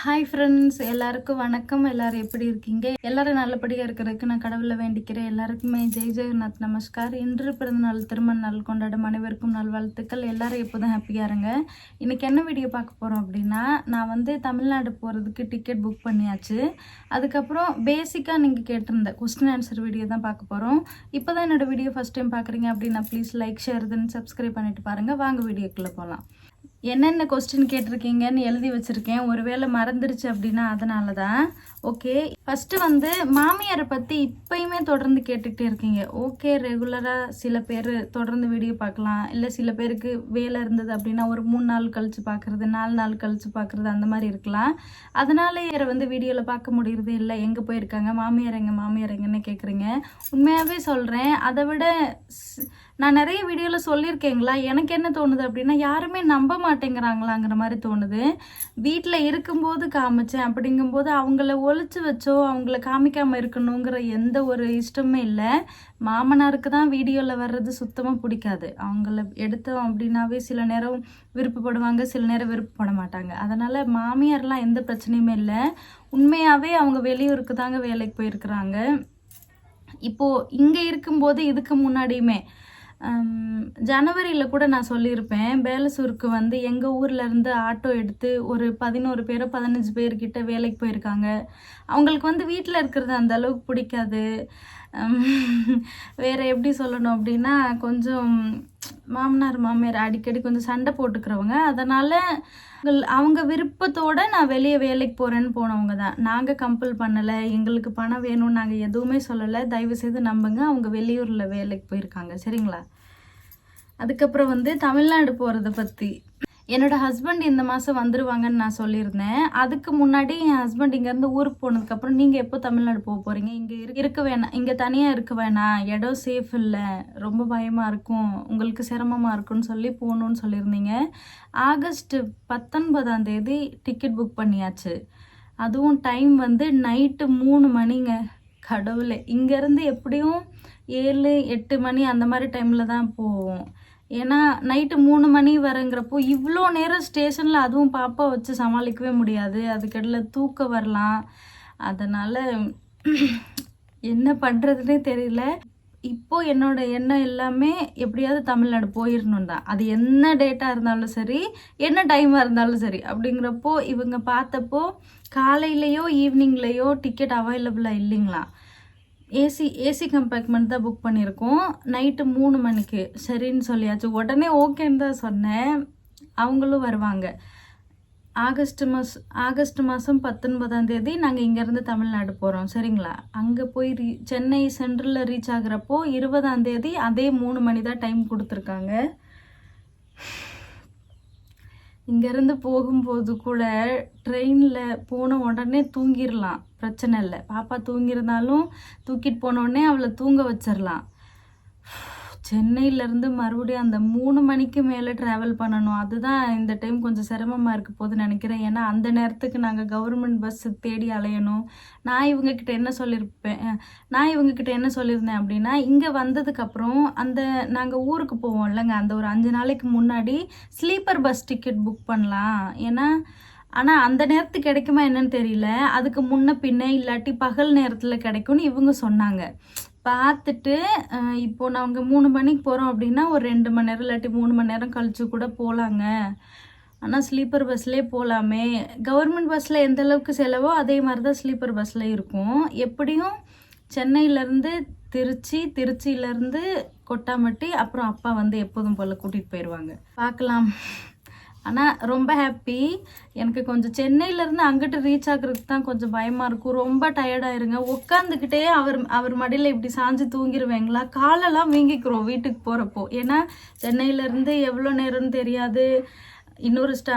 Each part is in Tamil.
ஹாய் ஃப்ரெண்ட்ஸ் எல்லாருக்கும் வணக்கம். எல்லாரும் எப்படி இருக்கீங்க? எல்லாரும் நல்லபடியாக இருக்கிறதுக்கு நான் கடவுளை வேண்டிக்கிறேன். எல்லாருக்குமே ஜெய் ஜெகநாத் நமஸ்கார். இன்று பிறந்த நாள் திருமண நாள் கொண்டாடும் அனைவருக்கும் நல்வாழ்த்துக்கள். எல்லாரும் எப்போதும் ஹாப்பியாக இருங்க. இன்றைக்கி என்ன வீடியோ பார்க்க போகிறோம் அப்படின்னா நான் வந்து தமிழ்நாடு போகிறதுக்கு டிக்கெட் புக் பண்ணியாச்சு. அதுக்கப்புறம் பேசிக்காக நீங்கள் கேட்டிருந்த கொஸ்டின் ஆன்சர் வீடியோ தான் பார்க்க போகிறோம் இப்போ தான் என்னோடய வீடியோ ஃபஸ்ட் டைம் பார்க்குறீங்க அப்படின்னா please like share then subscribe பண்ணிட்டு பாருங்கள் வாங்க வீடியோக்குள்ளே போகலாம் என்னென்ன கொஸ்டின் கேட்டிருக்கீங்கன்னு எழுதி வச்சுருக்கேன். ஒருவேளை மறந்துருச்சு அப்படின்னா அதனால தான் ஓகே ஃபஸ்ட்டு வந்து மாமியாரை பற்றி இப்பயுமே தொடர்ந்து கேட்டுக்கிட்டே இருக்கீங்க. ஓகே ரெகுலராக சில பேர் தொடர்ந்து வீடியோ பார்க்கலாம். இல்லை சில பேருக்கு வேலை இருந்தது அப்படின்னா ஒரு மூணு நாள் கழித்து பார்க்குறது நாலு நாள் கழித்து பார்க்குறது அந்த மாதிரி இருக்கலாம். அதனால யாரை வந்து வீடியோவில் பார்க்க முடியறது இல்லை. எங்கே போயிருக்காங்க? மாமியார் எங்கே? மாமியார் எங்கன்னு கேட்குறீங்க உண்மையாகவே சொல்கிறேன் அதை விட நான் நிறைய வீடியோவில் சொல்லியிருக்கேங்களா? எனக்கு என்ன தோணுது அப்படின்னா யாருமே நம்ப மாட்டேங்கிறாங்களாங்கிற மாதிரி தோணுது. வீட்டில் இருக்கும்போது காமிச்சேன். அப்படிங்கும்போது அவங்கள ஒழிச்சு வச்சோ அவங்கள காமிக்காமல் இருக்கணுங்கிற எந்த ஒரு இஷ்டமே இல்லை. மாமனாருக்கு தான் வீடியோவில் வர்றது சுத்தமாக பிடிக்காது. அவங்கள எடுத்தோம் அப்படின்னாவே சில நேரம் விருப்பப்படுவாங்க சில நேரம் விருப்பப்பட மாட்டாங்க. அதனால் மாமியார்லாம் எந்த பிரச்சனையுமே இல்லை. உண்மையாகவே அவங்க வெளியூருக்கு தாங்க வேலைக்கு போயிருக்கிறாங்க. இப்போது இங்கே இருக்கும்போது இதுக்கு முன்னாடியுமே ஜனவரியில் கூட நான் சொல்லியிருப்பேன். பேலசூருக்கு வந்து எங்கள் ஊரில் இருந்து ஆட்டோ எடுத்து ஒரு பதினோரு பேரோ பதினஞ்சு பேர்கிட்ட வேலைக்கு போயிருக்காங்க. அவங்களுக்கு வந்து வீட்டில் இருக்கிறது அந்த அளவுக்கு பிடிக்காது. வேறு எப்படி சொல்லணும் அப்படின்னா கொஞ்சம் மாமனார் மாமியார் அடிக்கடி கொஞ்சம் சண்டை போட்டுக்கிறவங்க. அதனால் அவங்க விருப்பத்தோடு நான் வெளியே வேலைக்கு போகிறேன்னு போனவங்க தான். நாங்கள் கம்பல் பண்ணலை. எங்களுக்கு பணம் வேணும்னு நாங்கள் எதுவுமே சொல்லலை. தயவு செய்து நம்புங்க. அவங்க வெளியூரில் வேலைக்கு போயிருக்காங்க. சரிங்களா? அதுக்கப்புறம் வந்து தமிழ்நாடு போகிறத பற்றி என்னோட ஹஸ்பண்ட் இந்த மாதம் வந்துருவாங்கன்னு நான் சொல்லியிருந்தேன். அதுக்கு முன்னாடி என் ஹஸ்பண்ட் இங்கேருந்து ஊருக்கு போனதுக்கப்புறம் நீங்கள் எப்போ தமிழ்நாடு போக போகிறீங்க இங்கே இருக்க வேணாம். இங்கே தனியாக இருக்க வேணாம். இடம் சேஃப் இல்லை. ரொம்ப பயமாக இருக்கும். உங்களுக்கு சிரமமாக இருக்கும்னு சொல்லி போகணுன்னு சொல்லியிருந்தீங்க. ஆகஸ்ட் பத்தொன்பதாம் தேதி டிக்கெட் புக் பண்ணியாச்சு. அதுவும் டைம் வந்து நைட்டு மூணு மணிங்க. கடவுளே. இங்கேருந்து எப்படியும் ஏழு எட்டு மணி அந்த மாதிரி டைமில் தான் போவோம். ஏன்னா நைட்டு மூணு மணி வரங்கிறப்போ இவ்வளோ நேரம் ஸ்டேஷனில் அதுவும் பாப்பா வச்சு சமாளிக்கவே முடியாது. அதுக்கடல தூக்கம் வரலாம். அதனால் என்ன பண்ணுறதுனே தெரியல. இப்போ என்னோட எண்ணம் எல்லாமே எப்படியாவது தமிழ்நாடு போயிடணும் தான் அது என்ன டேட்டாக இருந்தாலும் சரி என்ன டைமாக இருந்தாலும் சரி அப்படிங்கிறப்போ இவங்க பார்த்தப்போ காலையிலையோ ஈவினிங்லேயோ டிக்கெட் அவைலபிளாக இல்லைங்களா? ஏசி ஏசி கம்பார்ட்மெண்ட் தான் புக் பண்ணியிருக்கோம். நைட்டு மூணு மணிக்கு. சரின்னு சொல்லியாச்சு. உடனே ஓகேன்னு தான் சொன்னேன். அவங்களும் வருவாங்க. ஆகஸ்ட் மாதம் ஆகஸ்ட் மாதம் பத்தொன்பதாம் தேதி நாங்கள் இங்கேருந்து தமிழ்நாடு போகிறோம் சரிங்களா? அங்கே போய் ரீ சென்னை சென்ட்ரலில் ரீச் ஆகுறப்போ இருபதாம் தேதி அதே மூணு மணி தான் டைம் கொடுத்துருக்காங்க. இங்கேருந்து போகும்போது கூட ட்ரெயினில் போன உடனே தூங்கிடலாம். பிரச்சனை இல்லை. பாப்பா தூங்கியிருந்தாலும் தூக்கிட்டு போன உடனே அவளை தூங்க வச்சிடலாம். சென்னையிலேருந்து மறுபடியும் அந்த மூணு மணிக்கு மேலே ட்ராவல் பண்ணணும். அதுதான் இந்த டைம் கொஞ்சம் சிரமமாக இருக்க போது நினைக்கிறேன். ஏன்னா அந்த நேரத்துக்கு நாங்கள் கவர்மெண்ட் பஸ் தேடி அலையணும். நான் இவங்கக்கிட்ட என்ன சொல்லியிருப்பேன் நான் இவங்கக்கிட்ட என்ன சொல்லியிருந்தேன் அப்படின்னா இங்கே வந்ததுக்கப்புறம் அந்த நாங்கள் ஊருக்கு போவோம் இல்லைங்க. அந்த ஒரு அஞ்சு நாளைக்கு முன்னாடி ஸ்லீப்பர் பஸ் டிக்கெட் புக் பண்ணலாம். ஏன்னா ஆனால் அந்த நேரத்துக்கு கிடைக்குமா என்னன்னு தெரியல. அதுக்கு முன்ன பின்ன இல்லாட்டி பகல் நேரத்தில் கிடைக்கும்னு இவங்க சொன்னாங்க. பார்த்துட்டு இப்போ நாங்கள் மூணு மணிக்கு போகிறோம் அப்படின்னா ஒரு ரெண்டு மணி நேரம் இல்லாட்டி மூணு மணி நேரம் கழிச்சு கூட போகலாங்க ஆனால் ஸ்லீப்பர் பஸ்லேயே போகலாமே கவர்மெண்ட் பஸ்ஸில் எந்த அளவுக்கு செலவோ அதே மாதிரி தான் ஸ்லீப்பர் பஸ்ஸில் இருக்கும். எப்படியும் சென்னையிலேருந்து திருச்சி திருச்சியிலேருந்து கொட்டாமட்டி அப்புறம் அப்பா வந்து எப்போதும் போல் கூட்டிகிட்டு போயிடுவாங்க பார்க்கலாம். ஆனால் ரொம்ப ஹாப்பி எனக்கு கொஞ்சம் சென்னையிலேருந்து அங்கிட்டு ரீச் ஆகுறதுக்கு தான் கொஞ்சம் பயமாக இருக்கும். ரொம்ப டயர்டாயிருங்க உட்காந்துக்கிட்டே அவர் அவர் மடியில் இப்படி சாஞ்சு தூங்கிடுவேங்களா காலெல்லாம் வீங்கிக்கிறோம் வீட்டுக்கு போகிறப்போ ஏன்னா சென்னையிலேருந்து எவ்வளோ நேரம்னு தெரியாது. இன்னொரு ஸ்டா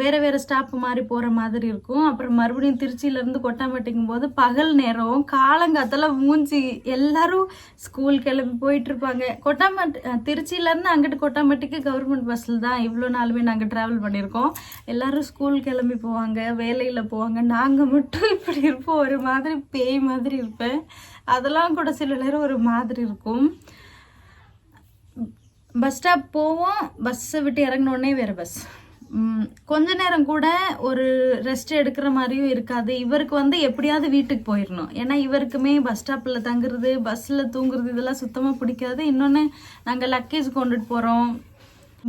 வேறு வேற ஸ்டாப் மாதிரி போகிற மாதிரி இருக்கும். அப்புறம் மறுபடியும் திருச்சியிலேருந்து கொட்டாம்பட்டிக்கும் போது பகல் நேரம் காலங்காத்தில் மூஞ்சி எல்லாரும் ஸ்கூல் கிளம்பி போயிட்டுருப்பாங்க கொட்டாம்பட்டி திருச்சியிலேருந்து அங்கிட்டு கொட்டாம்பட்டிக்கு கவர்மெண்ட் பஸ்ஸில் தான் இவ்வளோ நாளுமே நாங்கள் ட்ராவல் பண்ணியிருக்கோம். எல்லோரும் ஸ்கூல் கிளம்பி போவாங்க வேலையில் போவாங்க. நாங்கள் மட்டும் இப்படி இருப்போம். ஒரு மாதிரி பேய் மாதிரி இருப்பேன். அதெல்லாம் கூட சில நேரம் ஒரு மாதிரி இருக்கும். பஸ் ஸ்டாப் போவோம். பஸ்ஸை விட்டு இறங்கினோடனே வேறு பஸ். கொஞ்ச நேரம் கூட ஒரு ரெஸ்ட் எடுக்கிற மாதிரியும் இருக்காது. இவருக்கு வந்து எப்படியாவது வீட்டுக்கு போயிடணும் ஏன்னா இவருக்குமே பஸ் ஸ்டாப்பில் தங்குறது பஸ்ஸில் தூங்குறது இதெல்லாம் சுத்தமாக பிடிக்காது. இன்னொன்று நாங்கள் லக்கேஜ் கொண்டுட்டு போகிறோம்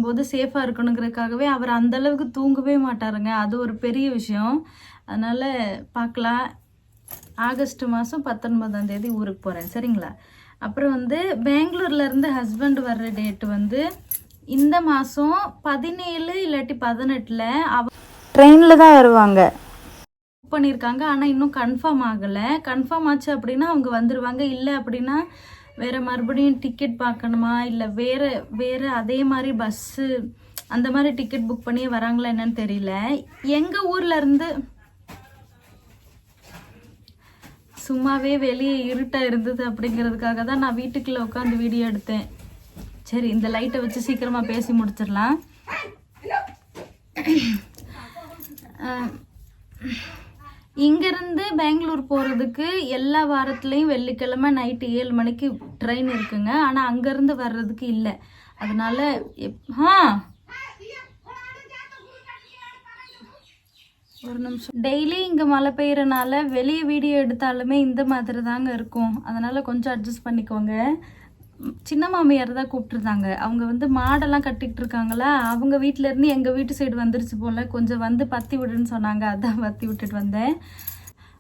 போது சேஃபாக இருக்கணுங்கிறதுக்காகவே அவர் அந்தளவுக்கு தூங்கவே மாட்டாருங்க. அது ஒரு பெரிய விஷயம். அதனால் பார்க்கலாம் ஆகஸ்ட் மாதம் பத்தொன்பதாம் தேதி ஊருக்கு போகிறேன் சரிங்களா? அப்புறம் வந்து பெங்களூர்ல இருந்து ஹஸ்பண்ட் வர்ற டேட் வந்து இந்த மாதம் பதினேழு இல்லாட்டி பதினெட்டில் அவ ட்ரெயினில் தான் வருவாங்க. புக் பண்ணியிருக்காங்க ஆனால் இன்னும் கன்ஃபார்ம் ஆகலை. கன்ஃபார்ம் ஆச்சு அப்படின்னா அவங்க வந்துடுவாங்க இல்லை அப்படின்னா வேறு மறுபடியும் டிக்கெட் பார்க்கணுமா? இல்லை வேறு வேறு அதே மாதிரி பஸ்ஸு அந்த மாதிரி டிக்கெட் புக் பண்ணி வராங்களா என்னன்னு தெரியல. எங்கள் ஊர்ல இருந்து சும்மாவே வெளியே இருட்டாக இருந்தது அப்படிங்கிறதுக்காக தான் நான் வீட்டுக்குள்ளே உட்காந்து வீடியோ எடுத்தேன். சரி இந்த லைட்டை வச்சு சீக்கிரமாக பேசி முடிச்சிடலாம். இங்கேருந்து பெங்களூர் போகிறதுக்கு எல்லா வாரத்துலேயும் வெள்ளிக்கிழமை நைட்டு ஏழு மணிக்கு ட்ரெயின் இருக்குங்க. ஆனால் அங்கேருந்து வர்றதுக்கு இல்லை. அதனால் ஆ ஒரு நிமிஷம். டெய்லி இங்கே மழை பெய்யறனால வெளியே வீடியோ எடுத்தாலுமே இந்த மாதிரி தாங்க இருக்கும். அதனால் கொஞ்சம் அட்ஜஸ்ட் பண்ணிக்கோங்க. சின்ன மாமியார் தான் கூப்பிட்டுருந்தாங்க. அவங்க வந்து மாடெல்லாம் கட்டிக்கிட்டு இருக்காங்களா? அவங்க வீட்டிலேருந்து இருந்து எங்கள் வீட்டு சைடு வந்துருச்சு போல். கொஞ்சம் வந்து பற்றி விடுன்னு சொன்னாங்க. அதான் பற்றி விட்டுட்டு வந்தேன்.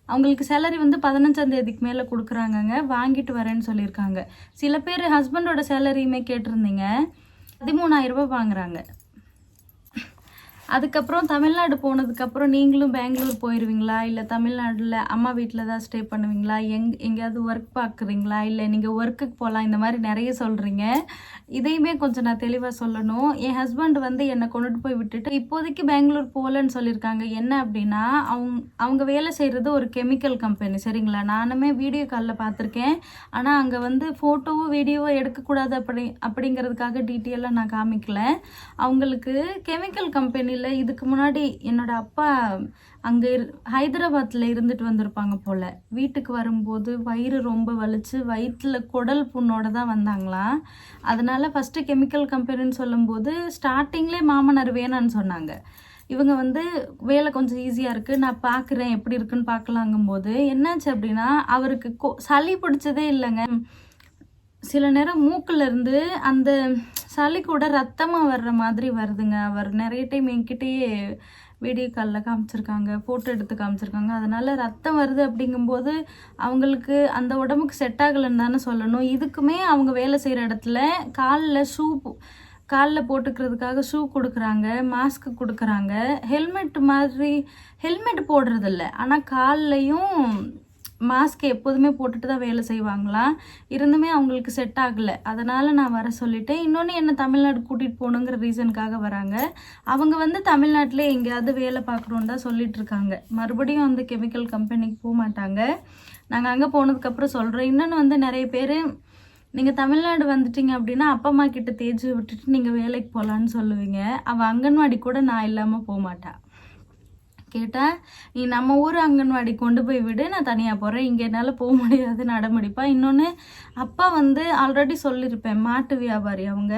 அவங்களுக்கு சேலரி வந்து பதினஞ்சாம் தேதிக்கு மேலே கொடுக்குறாங்கங்க. வாங்கிட்டு வரேன்னு சொல்லியிருக்காங்க. சில பேர் ஹஸ்பண்டோட சேலரியுமே கேட்டிருந்தீங்க. பதிமூணாயிரம் ரூபாய் வாங்குறாங்க. அதுக்கப்புறம் தமிழ்நாடு போனதுக்கப்புறம் நீங்களும் பெங்களூர் போயிடுவீங்களா இல்லை தமிழ்நாட்டில் அம்மா வீட்டில் தான் ஸ்டே பண்ணுவீங்களா? எங் எங்கேயாவது ஒர்க் பார்க்குறீங்களா இல்லை நீங்கள் ஒர்க்குக்கு போகலாம் இந்த மாதிரி நிறைய சொல்கிறீங்க இதையுமே கொஞ்சம் நான் தெளிவாக சொல்லணும். என் ஹஸ்பண்ட் வந்து என்னை கொண்டுட்டு போய் விட்டுட்டு இப்போதைக்கு பெங்களூர் போகலன்னு சொல்லியிருக்காங்க. என்ன அப்படின்னா அவங்க அவங்க வேலை செய்கிறது ஒரு கெமிக்கல் கம்பெனி சரிங்களா? நானுமே வீடியோ காலில் பார்த்துருக்கேன். ஆனால் அங்கே வந்து ஃபோட்டோவோ வீடியோவோ எடுக்கக்கூடாது அப்படி அப்படிங்கிறதுக்காக டீட்டெயிலாக நான் காமிக்கல. அவங்களுக்கு கெமிக்கல் கம்பெனி இல்லை இதுக்கு முன்னாடி என்னோட அப்பா அங்கே இரு ஹைதராபாத்தில் இருந்துட்டு வந்திருப்பாங்க போல். வீட்டுக்கு வரும்போது வயிறு ரொம்ப வலிச்சு வயிற்றில் குடல் புண்ணோட தான் வந்தாங்களாம். அதனால் ஃபஸ்ட்டு கெமிக்கல் கம்பெனின்னு சொல்லும்போது ஸ்டார்டிங்லே மாமனார் வேணான்னு சொன்னாங்க. இவங்க வந்து வேலை கொஞ்சம் ஈஸியாக இருக்குது நான் பார்க்குறேன் எப்படி இருக்குன்னு பார்க்கலாங்கும்போது என்னாச்சு அப்படின்னா அவருக்கு கொ சளி பிடிச்சதே இல்லைங்க. சில நேரம் மூக்குல இருந்து அந்த சளி கூட ரத்தமாக வர்ற மாதிரி வருதுங்க. அவர் நிறைய டைம் என்கிட்டயே வீடியோ காலில் காமிச்சிருக்காங்க ஃபோட்டோ எடுத்து காமிச்சிருக்காங்க. அதனால் ரத்தம் வருது அப்படிங்கும்போது அவங்களுக்கு அந்த உடம்புக்கு செட் ஆகலைன்னு தானே சொல்லணும். இதுக்குமே அவங்க வேலை செய்கிற இடத்துல காலில் ஷூ காலில் போட்டுக்கிறதுக்காக ஷூ கொடுக்குறாங்க மாஸ்க் கொடுக்குறாங்க. ஹெல்மெட் மாதிரி ஹெல்மெட் போடுறதில்ல. ஆனால் கால்லையும் மாஸ்க் எப்போதுமே போட்டுட்டு தான் வேலை செய்வாங்களாம் இருந்துமே அவங்களுக்கு செட் ஆகலை. அதனால் நான் வர சொல்லிட்டேன். இன்னொன்று என்ன தமிழ்நாடு கூட்டிகிட்டு போகணுங்கிற ரீசனுக்காக வராங்க. அவங்க வந்து தமிழ்நாட்டிலே எங்கேயாவது வேலை பார்க்கணுன்னு தான் சொல்லிட்டு இருக்காங்க. மறுபடியும் அந்த கெமிக்கல் கம்பெனிக்கு போக மாட்டாங்க நாங்கள் அங்கே போனதுக்கப்புறம் சொல்கிறோம் இன்னொன்று வந்து நிறைய பேர் நீங்கள் தமிழ்நாடு வந்துட்டீங்க அப்படின்னா அப்பா அம்மா கிட்ட தேய்ச்சி விட்டுட்டு நீங்கள் வேலைக்கு போகலான்னு சொல்லுவீங்க. அவள் அங்கன்வாடி கூட நான் இல்லாமல் போக மாட்டாள் கேட்டால் நீ நம்ம ஊர் அங்கன்வாடி கொண்டு போய் விடு நான் தனியாக போகிறேன் இங்கே என்னால் போக முடியாது நடமுடிப்பா. இன்னொன்று அப்பா வந்து ஆல்ரெடி சொல்லியிருப்பேன் மாட்டு வியாபாரி அவங்க.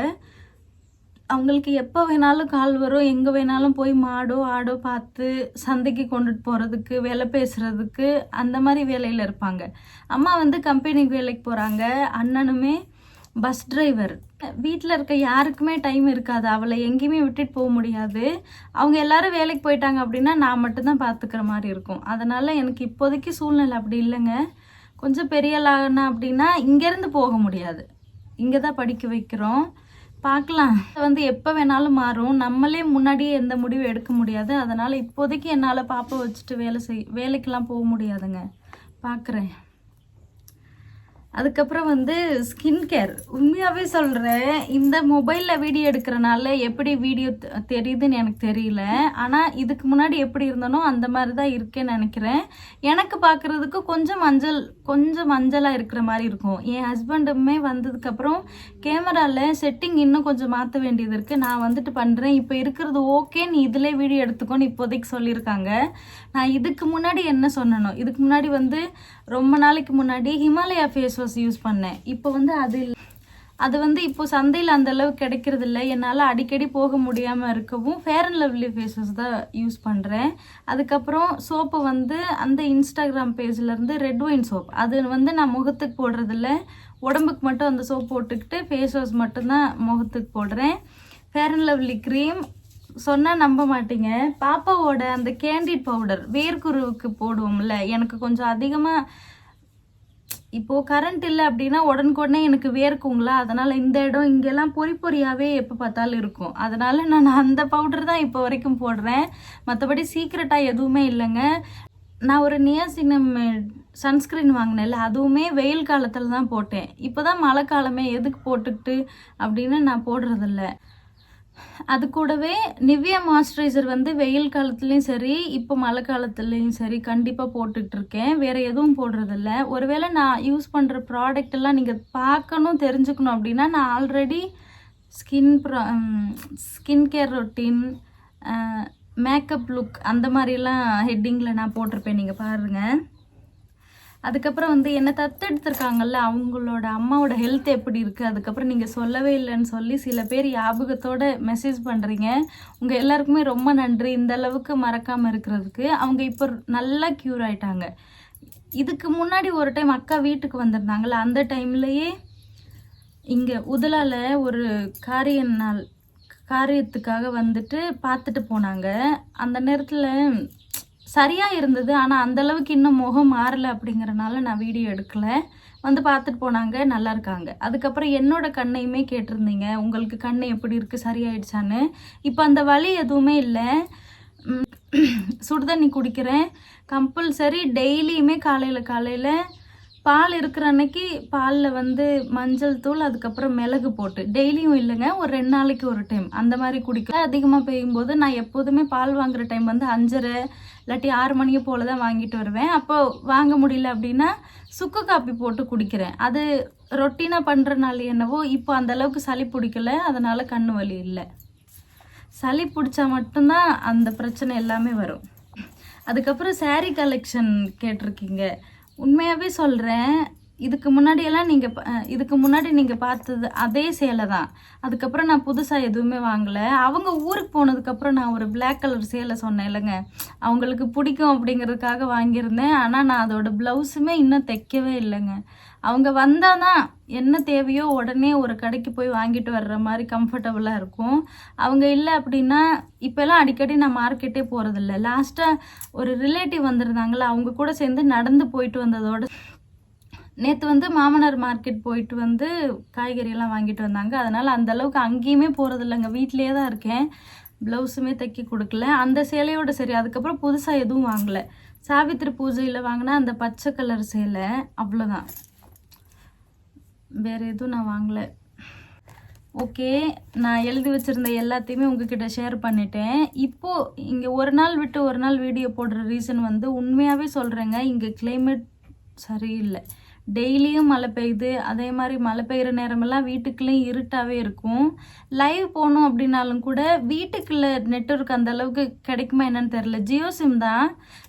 அவங்களுக்கு எப்போ வேணாலும் கால் வரும் எங்கே வேணாலும் போய் மாடோ ஆடோ பார்த்து சந்தைக்கு கொண்டுட்டு போகிறதுக்கு வேலை பேசுகிறதுக்கு அந்த மாதிரி வேலையில் இருப்பாங்க. அம்மா வந்து கம்பெனிக்கு வேலைக்கு போகிறாங்க அண்ணனுமே பஸ் டிரைவர் வீட்டில் இருக்க யாருக்குமே டைம் இருக்காது. அவளை எங்கேயுமே விட்டுட்டு போக முடியாது. அவங்க எல்லாரும் வேலைக்கு போயிட்டாங்க அப்படின்னா நான் மட்டும்தான் பார்த்துக்கிற மாதிரி இருக்கும். அதனால் எனக்கு இப்போதைக்கு சூழ்நிலை அப்படி இல்லைங்க. கொஞ்சம் பெரிய அப்படின்னா இங்கேருந்து போக முடியாது. இங்கே தான் படிக்க வைக்கிறோம். பார்க்கலாம் வந்து எப்போ வேணாலும் மாறும். நம்மளே முன்னாடியே எந்த முடிவும் எடுக்க முடியாது. அதனால் இப்போதைக்கு என்னால் பாப்பா வச்சுட்டு வேலை செய் வேலைக்கெல்லாம் போக முடியாதுங்க. பார்க்குறேன் அதுக்கப்புறம் வந்து ஸ்கின் கேர் உண்மையாகவே சொல்கிறேன் இந்த மொபைலில் வீடியோ எடுக்கிறனால எப்படி வீடியோ தெ- தெரியுதுன்னு எனக்கு தெரியல. ஆனால் இதுக்கு முன்னாடி எப்படி இருந்தனோ அந்த மாதிரி தான் இருக்கேன்னு நினைக்கிறேன். எனக்கு பார்க்குறதுக்கு கொஞ்சம் மஞ்சள் கொஞ்சம் மஞ்சளாக இருக்கிற மாதிரி இருக்கும். என் ஹஸ்பண்டுமே வந்ததுக்கப்புறம் கேமராவில் செட்டிங் இன்னும் கொஞ்சம் மாற்ற வேண்டியது இருக்குது நான் வந்துட்டு பண்ணுறேன் இப்போ இருக்கிறது ஓகே நீ இதிலே வீடியோ எடுத்துக்கோன்னு இப்போதைக்கு சொல்லியிருக்காங்க. நான் இதுக்கு முன்னாடி என்ன சொன்னனோ இதுக்கு முன்னாடி வந்து ரொம்ப நாளைக்கு முன்னாடி ஹிமாலயா ஃபேஸ் வாஷ் யூஸ் பண்ணேன். இப்போ வந்து அது அது வந்து இப்போ சந்தையில் அந்த அளவு கிடைக்கிறது இல்லை. என்னால் அடிக்கடி போக முடியாமல் இருக்கவும் ஃபேர் அண்ட் லவ்லி ஃபேஸஸ் தான் யூஸ் பண்ணுறேன் அதுக்கப்புறம் சோப்பு வந்து அந்த இன்ஸ்டாகிராம் பேஜ்லேருந்து ரெட் ஒயின் சோப் அது வந்து நான் முகத்துக்கு போடுறதில்ல உடம்புக்கு மட்டும் அந்த சோப் போட்டுக்கிட்டு ஃபேஸ் வாஷ் மட்டும்தான் முகத்துக்கு போடுறேன். ஃபேர் அண்ட் லவ்லி க்ரீம் சொன்னால் நம்ப மாட்டீங்க. பாப்பாவோட அந்த கேண்டிட் பவுடர் வேர்க்குருவுக்கு போடுவோம்ல எனக்கு கொஞ்சம் அதிகமாக இப்போது கரண்ட் இல்லை அப்படின்னா உடனுக்குடனே எனக்கு வேர்க்குங்களா? அதனால் இந்த இடம் இங்கெல்லாம் பொறி பொறியாகவே எப்போ பார்த்தாலும் இருக்கும். அதனால் நான் அந்த பவுடர் தான் இப்போ வரைக்கும் போடுறேன். மற்றபடி சீக்ரெட்டாக எதுவுமே இல்லைங்க. நான் ஒரு நியாசினம் சன்ஸ்க்ரீன் வாங்கினேன்ல அதுவுமே வெயில் காலத்தில் தான் போட்டேன். இப்போ தான் மழை காலமே எதுக்கு போட்டுக்கிட்டு அப்படின்னு நான் போடுறதில்ல. அது கூடவே நிவ்யா மாய்ஸ்சரைசர் வந்து வெயில் காலத்துலேயும் சரி இப்போ மழை காலத்துலேயும் சரி கண்டிப்பாக போட்டுக்கிட்டு இருக்கேன் வேறு எதுவும் போடுறதில்ல. ஒருவேளை நான் யூஸ் பண்ணுற ப்ராடக்ட் எல்லாம் நீங்கள் பார்க்கணும் தெரிஞ்சுக்கணும் அப்படின்னா நான் ஆல்ரெடி ஸ்கின் ப்ரா skin care routine makeup look அந்த மாதிரிலாம் ஹெட்டிங்கில் நான் போட்டிருப்பேன். நீங்கள் பாருங்கள் அதுக்கப்புறம் வந்து என்னை தத்தெடுத்திருக்காங்கல்ல அவங்களோட அம்மாவோட ஹெல்த் எப்படி இருக்குது அதுக்கப்புறம் நீங்கள் சொல்லவே இல்லைன்னு சொல்லி சில பேர் ஞாபகத்தோடு மெசேஜ் பண்ணுறீங்க உங்கள் எல்லாருக்குமே ரொம்ப நன்றி. இந்த அளவுக்கு மறக்காமல் இருக்கிறதுக்கு. அவங்க இப்போ நல்லா க்யூர் ஆயிட்டாங்க. இதுக்கு முன்னாடி ஒரு டைம் அக்கா வீட்டுக்கு வந்திருந்தாங்கல்ல அந்த டைம்லேயே இங்கே உதலால ஒரு காரிய நாள் காரியத்துக்காக வந்துட்டு பார்த்துட்டு போனாங்க. அந்த நேரத்தில் சரியாக இருந்தது ஆனால் அந்தளவுக்கு இன்னும் முகம் மாறலை அப்படிங்கறனால நான் வீடியோ எடுக்கலை. வந்து பார்த்துட்டு போனாங்க நல்லா இருக்காங்க. அதுக்கப்புறம் என்னோட கண்ணையுமே கேட்டிருந்தீங்க. உங்களுக்கு கண் எப்படி இருக்குது சரியாயிடுச்சான்னு. இப்போ அந்த வலி எதுவுமே இல்லை. சுடுதண்ணி குடிக்கிறேன். கம்பல்சரி டெய்லியுமே காலையில் காலையில் பால் இருக்கிற அன்னைக்கு பாலில் வந்து மஞ்சள் தூள் அதுக்கப்புறம் மிளகு போட்டு. டெய்லியும் இல்லைங்க ஒரு ரெண்டு நாளைக்கு ஒரு டைம். அந்த மாதிரி குடிக்க அதிகமாக பெய்யும்போது நான் எப்போதுமே பால் வாங்குற டைம் வந்து அஞ்சரை இல்லாட்டி ஆறு மணிக்கு போல தான் வாங்கிட்டு வருவேன். அப்போ வாங்க முடியல அப்படின்னா சுக்கு காப்பி போட்டு குடிக்கிறேன். அது ரொட்டீனாக பண்ணுறனால என்னவோ இப்போ அந்தளவுக்கு சளி பிடிக்கல அதனால் கண்ணு வலி இல்லை. சளி பிடிச்சா மட்டும்தான் அந்த பிரச்சனை எல்லாமே வரும். அதுக்கப்புறம் சாரீ கலெக்ஷன் கேட்டிருக்கீங்க. உண்மையாகவே சொல்கிறேன் இதுக்கு முன்னாடியெல்லாம் நீங்கள் இதுக்கு முன்னாடி நீங்கள் பார்த்தது அதே சேலை தான். அதுக்கப்புறம் நான் புதுசாக எதுவுமே வாங்கலை. அவங்க ஊருக்கு போனதுக்கப்புறம் நான் ஒரு பிளாக் கலர் சேலை சொன்னேன் இல்லைங்க. அவங்களுக்கு பிடிக்கும் அப்படிங்கிறதுக்காக வாங்கியிருந்தேன். ஆனால் நான் அதோட ப்ளவுஸுமே இன்னும் தைக்கவே இல்லைங்க. அவங்க வந்தால் தான் என்ன தேவையோ உடனே ஒரு கடைக்கு போய் வாங்கிட்டு வர்ற மாதிரி கம்ஃபர்டபுளாக இருக்கும். அவங்க இல்லை அப்படின்னா இப்போல்லாம் அடிக்கடி நான் மார்க்கெட்டே போகிறதில்ல லாஸ்ட்டாக ஒரு ரிலேட்டிவ் வந்திருந்தாங்களே அவங்க கூட சேர்ந்து நடந்து போயிட்டு வந்ததோட நேற்று வந்து மாமனார் மார்க்கெட் போயிட்டு வந்து காய்கறியெல்லாம் வாங்கிட்டு வந்தாங்க. அதனால் அந்த அளவுக்கு அங்கேயுமே போகிறது இல்லைங்க. வீட்டிலேயே தான் இருக்கேன். ப்ளவுஸுமே தைக்க கொடுக்கல. அந்த சேலையோட சரி அதுக்கப்புறம் புதுசாக எதுவும் வாங்கலை. சாவித்திரி பூஜையில் வாங்கினா அந்த பச்சை கலர் சேலை அவ்வளோதான் வேறு எதுவும் நான் வாங்கலை. ஓகே நான் எழுதி வச்சுருந்த எல்லாத்தையுமே உங்ககிட்ட ஷேர் பண்ணிட்டேன். இப்போது இங்கே ஒரு நாள் விட்டு ஒரு நாள் வீடியோ போடுற ரீசன் வந்து உண்மையாகவே சொல்கிறேங்க இங்கே கிளைமேட் சரியில்லை. டெய்லியும் மழை பெய்யுது. அதே மாதிரி மழை பெய்கிற நேரமெல்லாம் வீட்டுக்குள்ளேயும் இருட்டாகவே இருக்கும். லைவ் போகணும் அப்படின்னாலும் கூட வீட்டுக்குள்ளே நெட்ஒர்க் அந்த அளவுக்கு கிடைக்குமா என்னன்னு தெரில ஜியோ சிம் தான்.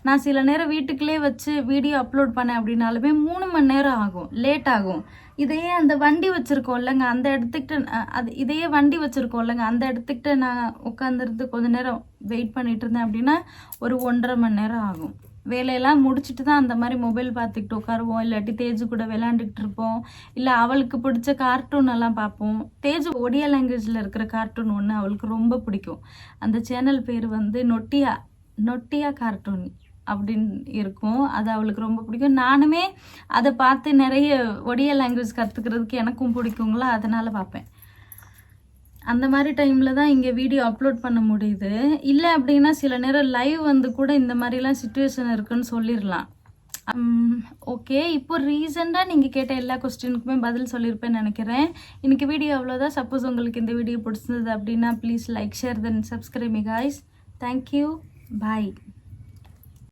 நான் சில நேரம் வீட்டுக்குள்ளே வச்சு வீடியோ அப்லோட் பண்ணேன் அப்படின்னாலுமே மூணு மணி நேரம் ஆகும். லேட் ஆகும். இதையே அந்த வண்டி வச்சுருக்கோம் இல்லைங்க. அந்த இடத்துக்கிட்ட அது இதையே வண்டி வச்சுருக்கோம் இல்லைங்க. அந்த இடத்துக்கிட்ட நான் உட்காந்துருந்து கொஞ்ச நேரம் வெயிட் பண்ணிகிட்டு இருந்தேன் அப்படின்னா ஒரு ஒன்றரை மணி நேரம் ஆகும். வேலையெல்லாம் முடிச்சுட்டு தான் அந்த மாதிரி மொபைல் பார்த்துக்கிட்டு உட்காருவோம். இல்லாட்டி தேஜு கூட விளாண்டுக்கிட்டு இருப்போம். இல்லை அவளுக்கு பிடிச்ச கார்ட்டூன் எல்லாம் பார்ப்போம். தேஜு ஒடியா லாங்குவேஜில் இருக்கிற கார்ட்டூன் ஒன்று அவளுக்கு ரொம்ப பிடிக்கும். அந்த சேனல் பேர் வந்து நொட்டியா நொட்டியா கார்ட்டூன் அப்படின்னு இருக்கும். அது அவளுக்கு ரொம்ப பிடிக்கும். நானுமே அதை பார்த்து நிறைய ஒடியா லாங்குவேஜ் கற்றுக்கிறதுக்கு எனக்கும் பிடிக்குங்களா? அதனால் பார்ப்பேன். அந்த மாதிரி டைமில் தான் இங்கே வீடியோ அப்லோட் பண்ண முடியுது. இல்லை அப்படின்னா சில நேரம் லைவ் வந்து கூட இந்த மாதிரிலாம் சுச்சுவேஷன் இருக்குன்னு சொல்லிடலாம் ஓகே இப்போ ரீசெண்டாக நீங்கள் கேட்ட எல்லா கொஸ்டினுக்குமே பதில் சொல்லியிருப்பேன்னு நினைக்கிறேன். இன்றைக்கி வீடியோ அவ்வளோதான் சப்போஸ் உங்களுக்கு இந்த வீடியோ பிடிச்சிருந்தது அப்படின்னா please like share then subscribe guys thank you bye